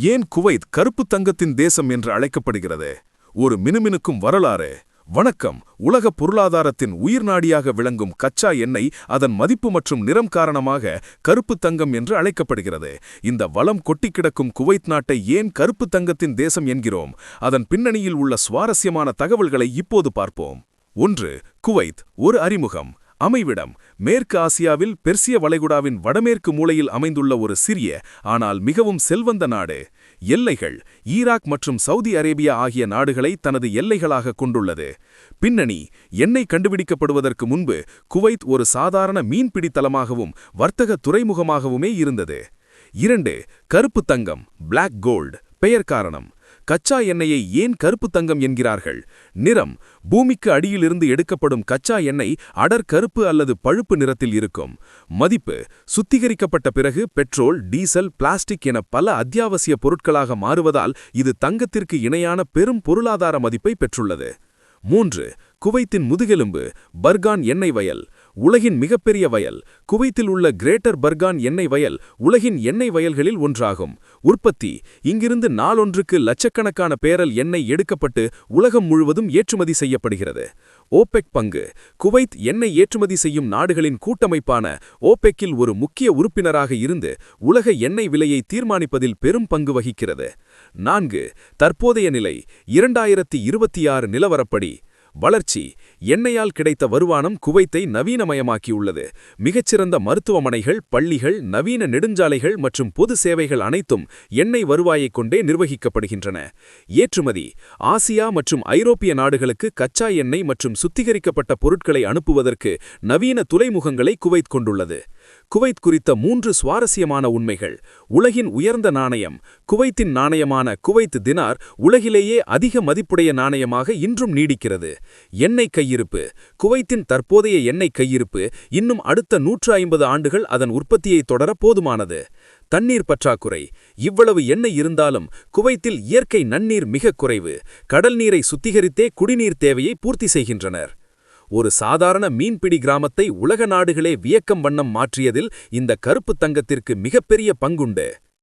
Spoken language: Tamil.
ஏன் குவைத் கருப்பு தங்கத்தின் தேசம் என்று அழைக்கப்படுகிறது? ஒரு மினுமினுக்கும் வரலாறு. வணக்கம். உலக பொருளாதாரத்தின் உயிர்நாடியாக விளங்கும் கச்சா எண்ணெய் அதன் மதிப்பு மற்றும் நிறம் காரணமாக கருப்பு தங்கம் என்று அழைக்கப்படுகிறது. இந்த வளம் கொட்டி கிடக்கும் குவைத் நாட்டை ஏன் கருப்பு தங்கத்தின் தேசம் என்கிறோம்? அதன் பின்னணியில் உள்ள சுவாரஸ்யமான தகவல்களை இப்போது பார்ப்போம். ஒன்று குவைத். ஒரு அறிமுகம். அமைவிடம் மேற்கு ஆசியாவில் பெர்சிய வளைகுடாவின் வடமேற்கு மூலையில் அமைந்துள்ள ஒரு சிறிய ஆனால் மிகவும் செல்வந்த நாடு. எல்லைகள் ஈராக் மற்றும் சவுதி அரேபியா ஆகிய நாடுகளை தனது எல்லைகளாக கொண்டுள்ளது. பின்னணி எண்ணெய் கண்டுபிடிக்கப்படுவதற்கு முன்பு குவைத் ஒரு சாதாரண மீன்பிடித்தலமாகவும் வர்த்தக துறைமுகமாகவுமே இருந்தது. இரண்டு கருப்பு தங்கம் பிளாக் கோல்டு பெயர் காரணம். கச்சா எண்ணெயை ஏன் கருப்பு தங்கம் என்கிறார்கள்? நிறம் பூமிக்கு அடியிலிருந்து எடுக்கப்படும் கச்சா எண்ணெய் அடர் கருப்பு அல்லது பழுப்பு நிறத்தில் இருக்கும். மதிப்பு சுத்திகரிக்கப்பட்ட பிறகு பெட்ரோல் டீசல் பிளாஸ்டிக் என பல அத்தியாவசிய பொருட்களாக மாறுவதால் இது தங்கத்திற்கு இணையான பெரும் பொருளாதார மதிப்பை பெற்றுள்ளது. மூன்று குவைத்தின் முதுகெலும்பு பர்கான் எண்ணெய் வயல். உலகின் மிகப்பெரிய வயல் குவைத்தில் உள்ள கிரேட்டர் பர்கான் எண்ணெய் வயல் உலகின் எண்ணெய் வயல்களில் ஒன்றாகும். உற்பத்தி இங்கிருந்து நாளொன்றுக்கு லட்சக்கணக்கான பேரல் எண்ணெய் எடுக்கப்பட்டு உலகம் முழுவதும் ஏற்றுமதி செய்யப்படுகிறது. ஓபெக் பங்கு குவைத் எண்ணெய் ஏற்றுமதி செய்யும் நாடுகளின் கூட்டமைப்பான ஓபெக்கில் ஒரு முக்கிய உறுப்பினராக இருந்து உலக எண்ணெய் விலையை தீர்மானிப்பதில் பெரும் பங்கு வகிக்கிறது. நான்கு தற்போதைய நிலை இரண்டாயிரத்தி இருபத்தி ஆறு நிலவரப்படி வளர்ச்சி எண்ணெயால் கிடைத்த வருமானம் குவைத்தை நவீனமயமாக்கியுள்ளது. மிகச்சிறந்த மருத்துவமனைகள் பள்ளிகள் நவீன நெடுஞ்சாலைகள் மற்றும் பொது சேவைகள் அனைத்தும் எண்ணெய் வருவாயைக் கொண்டே நிர்வகிக்கப்படுகின்றன. ஏற்றுமதி ஆசியா மற்றும் ஐரோப்பிய நாடுகளுக்கு கச்சா எண்ணெய் மற்றும் சுத்திகரிக்கப்பட்ட பொருட்களை அனுப்புவதற்கு நவீன துறைமுகங்களை குவைத் கொண்டுள்ளது. குவைத் குறித்த மூன்று சுவாரஸ்யமான உண்மைகள். உலகின் உயர்ந்த நாணயம். குவைத்தின் நாணயமான குவைத் தினார் உலகிலேயே அதிக மதிப்புடைய நாணயமாக இன்றும் நீடிக்கிறது. எண்ணெய் கையிருப்பு. குவைத்தின் தற்போதைய எண்ணெய் கையிருப்பு இன்னும் அடுத்த நூற்று ஐம்பது ஆண்டுகள் அதன் உற்பத்தியை தொடர போதுமானது. தண்ணீர் பற்றாக்குறை. இவ்வளவு எண்ணெய் இருந்தாலும் குவைத்தில் இயற்கை நன்னீர் மிக குறைவு. கடல் நீரை சுத்திகரித்தே குடிநீர் தேவையை பூர்த்தி செய்கின்றனர். ஒரு சாதாரண மீன்பிடி கிராமத்தை உலக நாடுகளே வியக்கம் வண்ணம் மாற்றியதில் இந்த கருப்பு தங்கத்திற்கு மிகப்பெரிய பங்குண்டு.